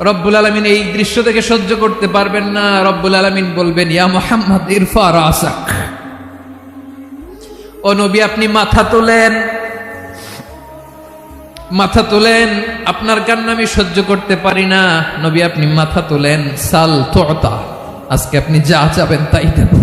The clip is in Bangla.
রব্বুল আলমিন এই দৃশ্য থেকে সহ্য করতে পারবেন না। রব্বুল আলমিন বলবেন, ইয়া মোহাম্মদ ইরফা রাসাক ও নবী, আপনি মাথা তোলেন। মাথা তোলেন, আপনার কান্না আমি সহ্য করতে পারি না। নবী, আপনি মাথা তোলেন। সাল তোতা, আজকে আপনি যা চাবেন তাই দেব।